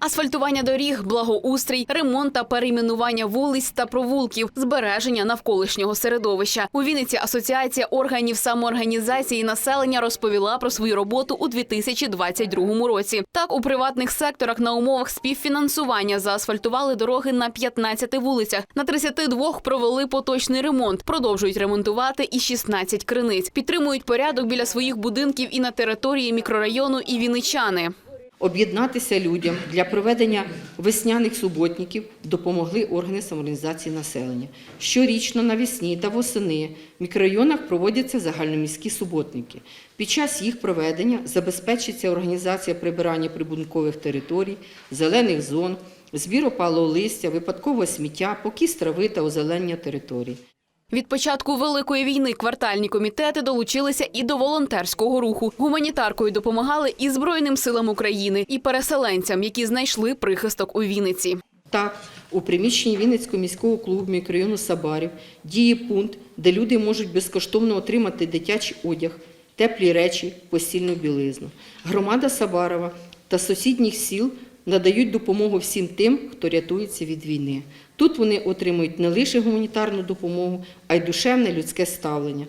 Асфальтування доріг, благоустрій, ремонт та перейменування вулиць та провулків, збереження навколишнього середовища. У Вінниці Асоціація органів самоорганізації населення розповіла про свою роботу у 2022 році. Так, у приватних секторах на умовах співфінансування заасфальтували дороги на 15 вулицях. На 32 провели поточний ремонт. Продовжують ремонтувати і 16 криниць. Підтримують порядок біля своїх будинків і на території мікрорайону і вінничани. Об'єднатися людям для проведення весняних суботників допомогли органи самоорганізації населення. Щорічно навесні та восени в мікрорайонах проводяться загальноміські суботники. Під час їх проведення забезпечиться організація прибирання прибудинкових територій, зелених зон, збір опалого листя, випадкового сміття, покіс трави та озеленення територій. Від початку великої війни квартальні комітети долучилися і до волонтерського руху. Гуманітаркою допомагали і Збройним силам України, і переселенцям, які знайшли прихисток у Вінниці. Так, у приміщенні Вінницького міського клубу мікрорайону Сабарів діє пункт, де люди можуть безкоштовно отримати дитячий одяг, теплі речі, постільну білизну. Громада Сабарова та сусідніх сіл надають допомогу всім тим, хто рятується від війни. Тут вони отримують не лише гуманітарну допомогу, а й душевне людське ставлення.